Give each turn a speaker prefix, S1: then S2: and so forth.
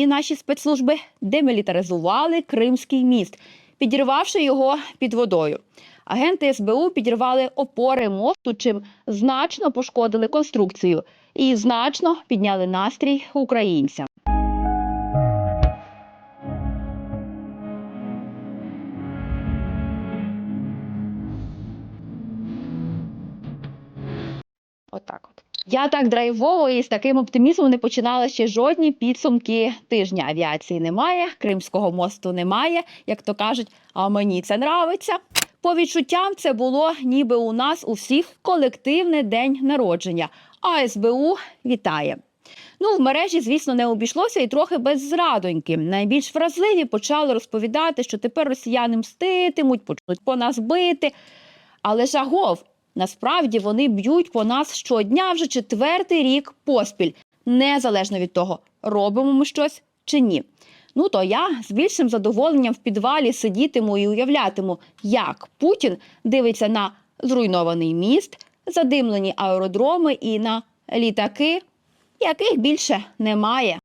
S1: І наші спецслужби демілітаризували Кримський міст, підірвавши його під водою. Агенти СБУ підірвали опори мосту, чим значно пошкодили конструкцію і значно підняли настрій українцям. Отак от. Я так драйвово і з таким оптимізмом не починала ще жодні підсумки тижня. Авіації немає, Кримського мосту немає, як то кажуть, а мені це нравиться. По відчуттям, це було ніби у нас у всіх колективний день народження. А СБУ вітає. Ну, в мережі, звісно, не обійшлося і трохи без зрадоньки. Найбільш вразливі почали розповідати, що тепер росіяни мститимуть, почнуть по нас бити. Але ж агов, насправді вони б'ють по нас щодня вже четвертий рік поспіль, незалежно від того, робимо ми щось чи ні. Ну то я з більшим задоволенням в підвалі сидітиму і уявлятиму, як Путін дивиться на зруйнований міст, задимлені аеродроми і на літаки, яких більше немає.